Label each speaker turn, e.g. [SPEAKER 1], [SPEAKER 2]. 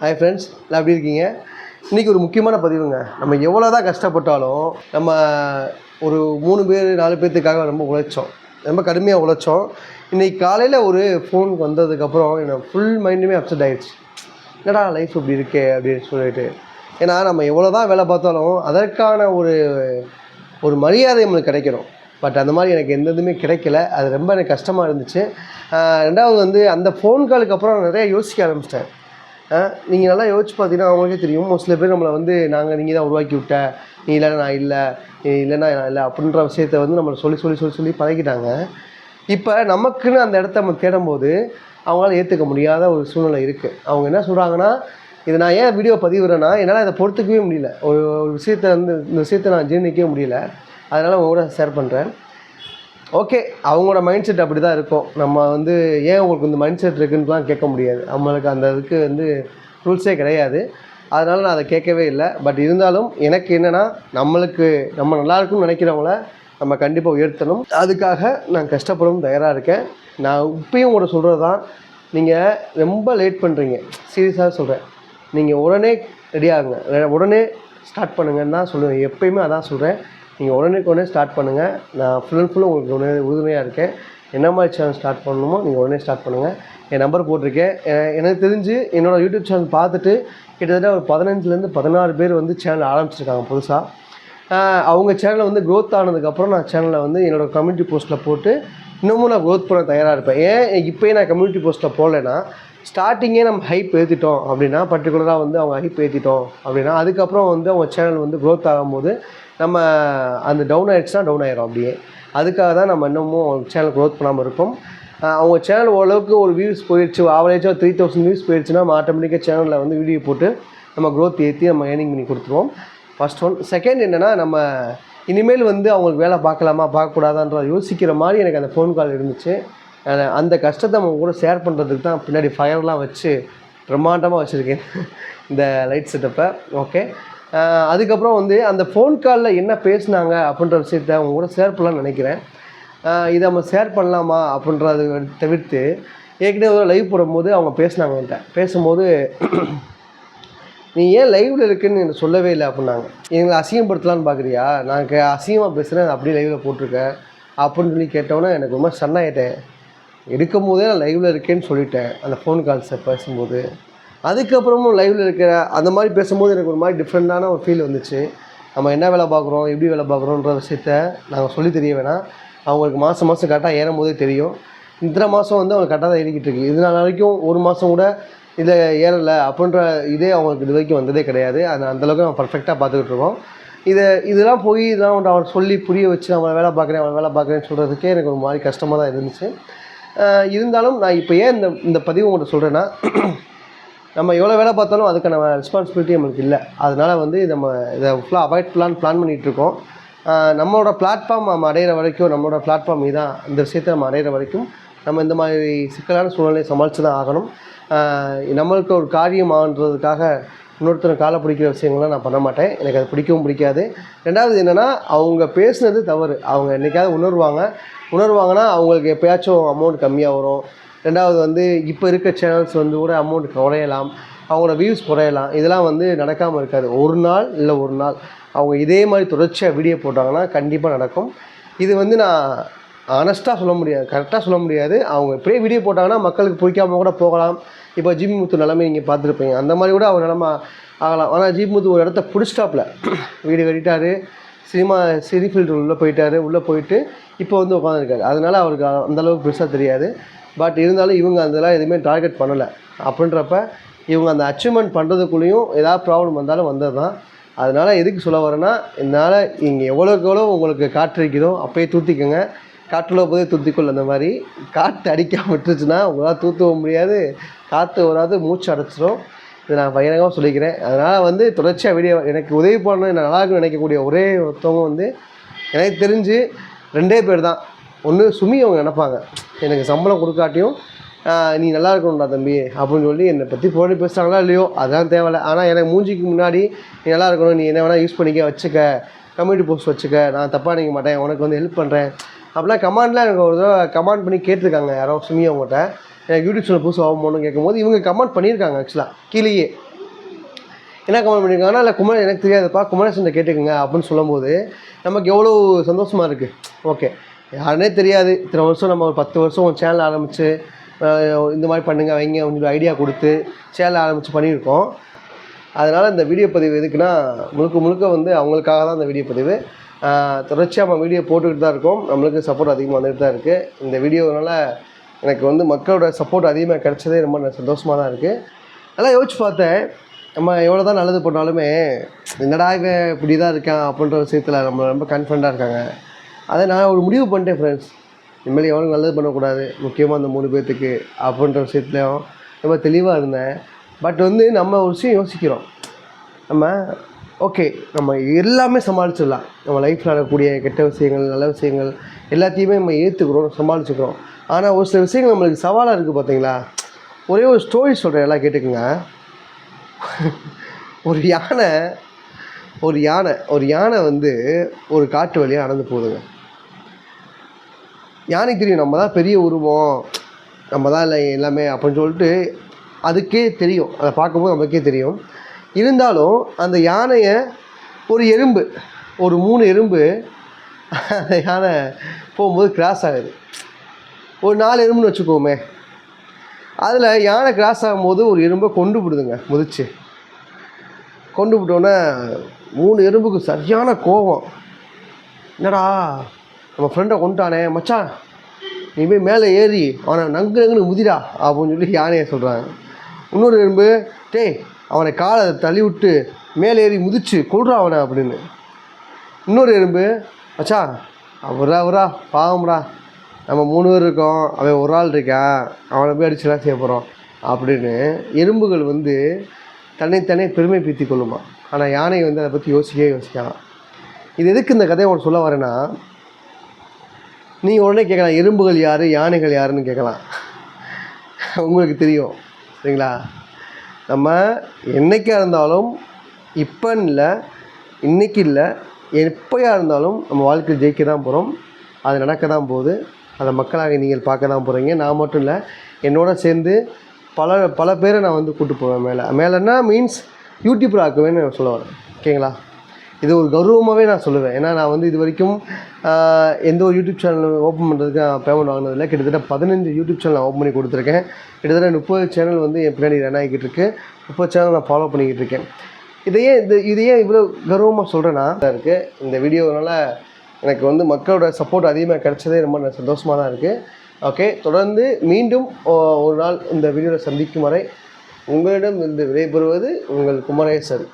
[SPEAKER 1] Hi friends எல்லாம் எப்படி இருக்கீங்க? இன்றைக்கி ஒரு முக்கியமான பதிவுங்க. நம்ம எவ்வளோ தான் கஷ்டப்பட்டாலும் நம்ம ஒரு மூணு பேர் நாலு பேர்த்துக்காக ரொம்ப உழைச்சோம். ரொம்ப கடுமையாக உழைச்சோம். இன்றைக்கி காலையில் ஒரு ஃபோன் வந்ததுக்கப்புறம் என்னை ஃபுல் மைண்டுமே அப்செட் ஆகிடுச்சு என்னடா லைஃப் இப்படி இருக்கே? அப்படின்னு சொல்லிட்டு. ஏன்னா நம்ம எவ்வளோ தான் வேலை பார்த்தாலும் அதற்கான ஒரு ஒரு மரியாதை நம்மளுக்கு கிடைக்கணும். பட் அந்த மாதிரி எனக்கு எந்த இதுவுமே கிடைக்கல. அது ரொம்ப எனக்கு கஷ்டமாக இருந்துச்சு. ரெண்டாவது வந்து அந்த ஃபோன் காலுக்கு அப்புறம் நிறையா நிறைய யோசிக்க ஆரம்பிச்சிட்டேன். நீங்கள் நல்லா யோசிச்சு பார்த்தீங்கன்னா அவங்களுக்கே தெரியும். ஒரு சில பேர் நம்மளை வந்து நாங்கள் நீங்கள் தான் உருவாக்கி விட்ட. நீ இல்லை நான் இல்லை. நீ இல்லைன்னா நான் இல்லை. அப்படின்ற விஷயத்த வந்து நம்மளை சொல்லி சொல்லி சொல்லி சொல்லி பழகிட்டாங்க. இப்போ நமக்குன்னு அந்த இடத்த நம்ம தேடும்போது அவங்களால ஏற்றுக்க முடியாத ஒரு சூழ்நிலை இருக்குது அவங்க என்ன சொல்கிறாங்கன்னா இதை நான் ஏன் வீடியோ பதிவிடுறேன்னா என்னால் இதை பொறுத்துக்கவே முடியல. ஒரு ஒரு விஷயத்த வந்து இந்த விஷயத்தை நான் ஜீர்ணிக்கவே முடியல. அதனால் உங்களோட ஷேர் பண்ணுறேன் ஓகே அவங்களோட மைண்ட் செட் அப்படி தான் இருக்கும். நம்ம வந்து ஏன் உங்களுக்கு இந்த மைண்ட் செட் இருக்குன்னுலாம் கேட்க முடியாது. நம்மளுக்கு அந்த இதுக்கு வந்து ரூல்ஸே கிடையாது. அதனால் நான் அதை கேட்கவே இல்லை. பட் இருந்தாலும் எனக்கு என்னென்னா நம்மளுக்கு நம்ம நல்லாயிருக்கும்னு நினைக்கிறவங்கள நம்ம கண்டிப்பாக உயர்த்தணும். அதுக்காக நான் கஷ்டப்படவும் தயாராக இருக்கேன். நான் இப்பயும் கூட சொல்கிறது தான் நீங்கள் ரொம்ப லேட் பண்ணுறீங்க சீரியஸாக சொல்கிறேன் நீங்கள் உடனே ரெடி ஆகுங்க. உடனே ஸ்டார்ட் பண்ணுங்கன்னு தான் சொல்லுவேன். எப்பயுமே அதான் சொல்கிறேன் நீங்கள் உடனேக்கு உடனே ஸ்டார்ட் பண்ணுங்கள் நான் ஃபுல் அண்ட் ஃபுல்லும் உங்களுக்கு உடனே உறுதுணையாக இருக்கேன். என்ன மாதிரி சேனல் ஸ்டார்ட் பண்ணணுமோ நீங்கள் உடனே ஸ்டார்ட் பண்ணுங்கள் என் நம்பர் போட்டிருக்கேன். எனக்கு தெரிஞ்சு என்னோடய யூடியூப் சேனல் பார்த்துட்டு கிட்டத்தட்ட ஒரு பதினஞ்சுலேருந்து பதினாறு பேர் வந்து சேனல் ஆரம்பிச்சிருக்காங்க புதுசாக அவங்க சேனலை வந்து க்ரோத் ஆனதுக்கப்புறம் நான் சேனலை வந்து என்னோடய கம்யூனிட்டி போஸ்ட்டில் போட்டு இன்னமும் நான் க்ரோத் பண்ண தயாராக இருப்பேன். ஏன்? இப்போயே நான் கம்யூனிட்டி போஸ்ட்டில் போடலைன்னா ஸ்டார்டிங்கே நம்ம ஹைப் ஏற்றிட்டோம் அப்படின்னா பர்டிகுலராக வந்து அவங்க ஹைப் ஏற்றிட்டோம் அப்படின்னா அதுக்கப்புறம் வந்து அவங்க சேனல் வந்து க்ரோத் ஆகும்போது நம்ம அந்த டவுன் ஆகிடுச்சுன்னா டவுன் ஆயிரும் அப்படியே. அதுக்காக தான் நம்ம இன்னமும் சேனல் க்ரோத் பண்ணாமல் இருக்கோம். அவங்க சேனல் ஓரளவுக்கு ஒரு வியூஸ் போயிடுச்சு ஆவரேஜாக த்ரீ தௌசண்ட் வியூஸ் போயிடுச்சுன்னா நம்ம ஆட்டோமேட்டிக்காக சேனலில் வந்து வீடியோ போட்டு நம்ம க்ரோத் ஏற்றி நம்ம ஏர்னிங் பண்ணி கொடுத்துருவோம். ஃபர்ஸ்ட் ஒன் செகண்ட் என்னென்னா நம்ம இனிமேல் வந்து அவங்களுக்கு வேலை பார்க்கலாமா பார்க்கக்கூடாதான்ற யோசிக்கிற மாதிரி எனக்கு அந்த ஃபோன் கால் இருந்துச்சு. அந்த கஷ்டத்தை அவங்க கூட ஷேர் பண்ணுறதுக்கு தான் பின்னாடி ஃபயர்லாம் வச்சு பிரம்மாண்டமாக வச்சுருக்கேன். இந்த லைட் செட்டப்பை ஓகே அதுக்கப்புறம் வந்து அந்த ஃபோன் காலில் என்ன பேசினாங்க அப்படின்ற விஷயத்த அவங்க கூட ஷேர் பண்ணலாம்னு நினைக்கிறேன். இதை நம்ம ஷேர் பண்ணலாமா அப்படின்றத தவிர்த்து ஏற்கனவே ஒரு லைவ் போடும்போது அவங்க பேசினாங்க என்கிட்ட. பேசும்போது நீ ஏன் லைவில் இருக்குன்னு எனக்கு சொல்லவே இல்லை அப்படின்னாங்க. எங்களை அசிங்கப்படுத்தலான்னு பார்க்குறியா நான் கே அசிங்கமாக பேசுகிறேன் அப்படியே லைவில் போட்டிருக்கேன். அப்படின்னு சொல்லி கேட்டோன்னே எனக்கு ரொம்ப சன்னாயிட்டேன் ஆகிட்டேன் எடுக்கும் போதே நான் லைவில் இருக்கேன்னு சொல்லிட்டேன். அந்த ஃபோன் கால்ஸை பேசும்போது. அதுக்கப்புறமும் லைவில் இருக்கிற அந்த மாதிரி பேசும்போது எனக்கு ஒரு மாதிரி டிஃப்ரெண்ட்டான ஒரு ஃபீல் வந்துச்சு. நம்ம என்ன வேலை பார்க்குறோம் எப்படி வேலை பார்க்குறோன்ற விஷயத்த நாங்கள் சொல்லி தெரிய வேணாம். அவங்களுக்கு மாதம் மாதம் கரெக்டாக ஏறும் போதே தெரியும். இத்தனை மாதம் வந்து அவங்க கரெக்டாக தான் ஏறிக்கிட்டு இருக்கு. இது நாள் வரைக்கும் ஒரு மாதம் கூட இதில் ஏறலை அப்படின்ற இதே அவங்களுக்கு இது வரைக்கும் வந்ததே கிடையாது. அது அந்தளவுக்கு நம்ம பர்ஃபெக்டாக பார்த்துக்கிட்டு இருக்கோம். இதை இதெல்லாம் போய் இதெல்லாம் வந்து அவர் சொல்லி புரிய வச்சு அவனை வேலை பார்க்குறேன் அவன் வேலை பார்க்குறேன்னு சொல்கிறதுக்கே எனக்கு ஒரு மாதிரி கஷ்டமாக தான் இருந்துச்சு. இருந்தாலும் நான் இப்போ ஏன் இந்த இந்த பதிவு உங்கள்கிட்ட சொல்கிறேன்னா நம்ம எவ்வளோ வேலை பார்த்தாலும் அதுக்கான ரெஸ்பான்சிபிலிட்டி நம்மளுக்கு இல்லை. அதனால் வந்து நம்ம இதை ஃபுல்லாக அவாய்ட் பிளான் பிளான் பண்ணிகிட்ருக்கோம் நம்மளோட பிளாட்ஃபார்ம் நம்ம அடையிற வரைக்கும் நம்மளோட பிளாட்ஃபார்ம் இதான். இந்த விஷயத்தை நம்ம அடையிற வரைக்கும் நம்ம இந்த மாதிரி சிக்கலான சூழ்நிலையை சமாளித்து தான் ஆகணும். நம்மளுக்கு ஒரு காரியம் ஆகுன்றதுக்காக இன்னொருத்தர் காலை பிடிக்கிற விஷயங்கள்லாம் நான் பண்ண மாட்டேன். எனக்கு அது பிடிக்கவும் பிடிக்காது. ரெண்டாவது என்னென்னா அவங்க பேசுனது தவறு. அவங்க என்றைக்காவது உணர்வாங்க. உணர்வாங்கன்னா அவங்களுக்கு எப்போயாச்சும் அமௌண்ட் கம்மியாக வரும். ரெண்டாவது வந்து இப்போ இருக்க சேனல்ஸ் வந்து கூட அமௌண்ட் குறையலாம். அவங்களோட வியூஸ் குறையலாம். இதெல்லாம் வந்து நடக்காமல் இருக்காது. ஒரு நாள் இல்லை ஒரு நாள். அவங்க இதே மாதிரி தொடர்ச்சியாக வீடியோ போட்டாங்கன்னா கண்டிப்பாக நடக்கும். இது வந்து நான் ஆனஸ்ட்டாக சொல்ல முடியாது. கரெக்டாக சொல்ல முடியாது. அவங்க இப்படியே வீடியோ போட்டாங்கன்னா மக்களுக்கு பிடிக்காம கூட போகலாம். இப்போ ஜிம் முத்து நிலமை நீங்கள் பார்த்துருப்பீங்க. அந்த மாதிரி கூட அவர் நிலமை ஆகலாம். ஆனால் ஜிம் முத்து ஒரு இடத்த பிடிச்சிட்டாப்புல. வீடியோ கட்டிட்டார். சினிமா சினி ஃபீல்டு உள்ளே போயிட்டாரு. உள்ளே போயிட்டு இப்போ வந்து உட்காந்துருக்காரு அதனால அவருக்கு அந்தளவுக்கு பெருசாக தெரியாது. பட் இருந்தாலும் இவங்க அதெல்லாம் எதுவுமே டார்கெட் பண்ணலை. அப்படின்றப்ப இவங்க அந்த அச்சீவ்மெண்ட் பண்ணுறதுக்குள்ளேயும் ஏதாவது ப்ராப்ளம் வந்தாலும் வந்தது தான். அதனால் எதுக்கு சொல்ல வரேன்னா என்னால் இங்கே எவ்வளோக்கு எவ்வளோ உங்களுக்கு காற்று அடிக்குதோ அப்போயே தூத்திக்கோங்க. காற்றுல போதே தூத்திக்கொள்ள அந்த மாதிரி. காற்று அடிக்காம விட்டுருச்சுன்னா உங்களால் தூத்தவும் முடியாது. காற்று வராது மூச்சு அடைச்சிடும் இது நான் பகிரங்கமாக சொல்லிக்கிறேன். அதனால் வந்து தொடர்ச்சியாக வீடியோ எனக்கு உதவி பண்ணணும் நல்லா இருக்குன்னு நினைக்கக்கூடிய ஒரே ஒருத்தவங்க வந்து எனக்கு தெரிஞ்சு ரெண்டே பேர் தான். ஒன்று சுமி அவங்க நினைப்பாங்க. எனக்கு சம்பளம் கொடுக்காட்டியும் நீ நல்லா இருக்கணும்டா தம்பி அப்படின்னு சொல்லி என்னை பற்றி போடி பேசுகிறாங்களா இல்லையோ அதெல்லாம் தேவையில்லை ஆனால் எனக்கு மூஞ்சிக்கு முன்னாடி நீ நல்லா இருக்கணும் நீ என்ன வேணால் யூஸ் பண்ணிக்க வச்சுக்க. கம்யூனிட்டி போஸ்ட் வச்சுக்க. நான் தப்பாக நினைக்க மாட்டேன். உனக்கு வந்து ஹெல்ப் பண்ணுறேன் அப்படிலாம் கமாண்ட்லாம் எனக்கு ஒரு தடவை கமெண்ட் பண்ணி கேட்டிருக்காங்க யாரோ சுமி அவங்ககிட்ட. எனக்கு யூடியூப் சேனல் புதுசு ஆகுமோன்னு கேட்கும்போது இவங்க கமெண்ட் பண்ணியிருக்காங்க ஆக்சுவலாக கீழேயே. என்ன கமெண்ட் பண்ணியிருக்காங்கன்னா இல்லை குமரன் எனக்கு தெரியாதுப்பா. குமரேசன் கேட்டுக்கோங்க அப்படின்னு சொல்லும்போது நமக்கு எவ்வளோ சந்தோஷமாக இருக்குது ஓகே யாருனே தெரியாது. இத்தனை வருஷம் நம்ம ஒரு பத்து வருஷம் ஒரு சேனல் ஆரம்பித்து இந்த மாதிரி பண்ணுங்க வைங்க கொஞ்சம் ஐடியா கொடுத்து சேனல் ஆரம்பித்து பண்ணியிருக்கோம். அதனால் இந்த வீடியோ பதிவு எதுக்குன்னா முழுக்க முழுக்க வந்து அவங்களுக்காக தான் இந்த வீடியோ பதிவு. தொடர்ச்சியாக நம்ம வீடியோ போட்டுக்கிட்டு தான் இருக்கோம். நம்மளுக்கு சப்போர்ட் அதிகமாக வந்துட்டு தான் இருக்குது இந்த வீடியோனால எனக்கு வந்து மக்களோட சப்போர்ட் அதிகமாக கிடைச்சதே ரொம்ப சந்தோஷமாக சந்தோஷமா தான் இருக்குது நல்லா யோசிச்சு பார்த்தேன். நம்ம எவ்வளோ தான் நல்லது பண்ணாலுமே என்னடா இவன் இப்படி தான் இருக்கான் அப்படின்ற விஷயத்தில் நம்ம ரொம்ப கான்ஃபிடண்ட்டாக இருக்காங்க. அதை நான் ஒரு முடிவு பண்ணிட்டேன் ஃப்ரெண்ட்ஸ் இனிமேல் எவ்வளோ நல்லது பண்ணக்கூடாது. முக்கியமாக அந்த மூணு பேர்த்துக்கு அப்படின்ற விஷயத்துலையும் ரொம்ப தெளிவாக இருந்தேன். பட் வந்து நம்ம ஒரு விஷயம் யோசிக்கிறோம். நம்ம ஓகே நம்ம எல்லாமே சமாளிச்சிடலாம். நம்ம லைஃப்பில் நடக்கக்கூடிய கெட்ட விஷயங்கள் நல்ல விஷயங்கள் எல்லாத்தையுமே நம்ம ஏற்றுக்கிறோம் சமாளிச்சுக்கிறோம். ஆனால் ஒரு சில விஷயங்கள் நம்மளுக்கு சவாலாக இருக்குது பார்த்தீங்களா ஒரே ஒரு ஸ்டோரி சொல்கிறேன் எல்லாம் கேட்டுக்குங்க. ஒரு யானை ஒரு யானை ஒரு யானை வந்து ஒரு காட்டு வழியாக நடந்து போகுதுங்க. யானைக்கு தெரியும் நம்ம தான் பெரிய உருவம். நம்ம தான் இல்லை எல்லாமே அப்படின்னு சொல்லிட்டு அதுக்கே தெரியும். அதை பார்க்கும்போது நமக்கே தெரியும். இருந்தாலும் அந்த யானையை ஒரு எறும்பு ஒரு மூணு எறும்பு அந்த யானை போகும்போது கிராஸ் ஆகுது. ஒரு நாலு எறும்புன்னு வச்சுக்கோமே. அதில் யானை கிராஸ் ஆகும்போது ஒரு எறும்பை கொண்டு விடுதுங்க முதிச்சு. கொண்டு விட்டோன்னே மூணு எறும்புக்கு சரியான கோபம். என்னடா? நம்ம ஃப்ரெண்டை கொண்டுட்டானே மச்சான் நீ போய் மேலே ஏறி அவனை நங்கு நங்குன்னு முதிடா அப்படின்னு சொல்லி யானையை சொல்கிறாங்க இன்னொரு எறும்பு டேய் அவனை காலை தள்ளி விட்டு மேலே ஏறி முதிச்சு கொள்றா அவனை அப்படின்னு. இன்னொரு எறும்பு மச்சா அவரா அவரா பாவம்டா. நம்ம மூணு பேர் இருக்கோம் அவன் ஒரு ஆள் இருக்கான் அவனை போய் அடிச்சுலாம் செய்ய போகிறோம் அப்படின்னு எறும்புகள் வந்து தன்னைத்தானே பெருமை பீத்தி கொள்ளுமா. ஆனால் யானை வந்து அதை பற்றி யோசிக்கவே யோசிக்கலாம் இது எதுக்கு இந்த கதையை உனக்கு சொல்ல வரேன்னா நீங்கள் உடனே கேட்கலாம் எறும்புகள் யார் யானைகள் யாருன்னு கேட்கலாம் உங்களுக்கு தெரியும் சரிங்களா? நம்ம என்னைக்கா இருந்தாலும் இப்போ இல்லை இன்றைக்கி இல்லை எப்போயா இருந்தாலும் நம்ம வாழ்க்கையில் ஜெயிக்க தான் போகிறோம் அது நடக்க தான் போகுது. அதை மக்களாக நீங்கள் பார்க்க தான் போகிறீங்க நான் மட்டும் இல்லை என்னோட சேர்ந்து பல பல பேரை நான் வந்து கூப்பிட்டு போவேன் மேலே. மேலேன்னா மீன்ஸ் யூடியூப்பில் ஆக்குவேன்னு நான் சொல்ல வரேன். ஓகேங்களா? இது ஒரு கௌரவமாகவே நான் சொல்லுவேன். ஏன்னா நான் வந்து இது வரைக்கும் எந்த ஒரு யூடியூப் சேனல் ஓப்பன் பண்ணுறதுக்கு நான் பேமெண்ட் வாங்கினதில்ல. கிட்டத்தட்ட பதினஞ்சு யூடியூப் சேனல் ஓப்பன் பண்ணி கொடுத்துருக்கேன். கிட்டத்தட்ட முப்பது சேனல் வந்து என் பின்னாடி ரன் ஆகிக்கிட்டு இருக்கு. முப்பது சேனல் நான் ஃபாலோ பண்ணிக்கிட்டு இருக்கேன். இதையே இது இதையே இவ்வளோ கௌரவமாக சொல்கிறேன்னா இருக்குது இந்த வீடியோனால் எனக்கு வந்து மக்களோட சப்போர்ட் அதிகமாக கிடைச்சதே ரொம்ப சந்தோஷமாக தான் இருக்குது ஓகே தொடர்ந்து மீண்டும் ஒரு நாள் இந்த வீடியோவில் சந்திக்கும் வரை உங்களிடம் இருந்து விடைபெறுவது உங்கள் குமரேசன்.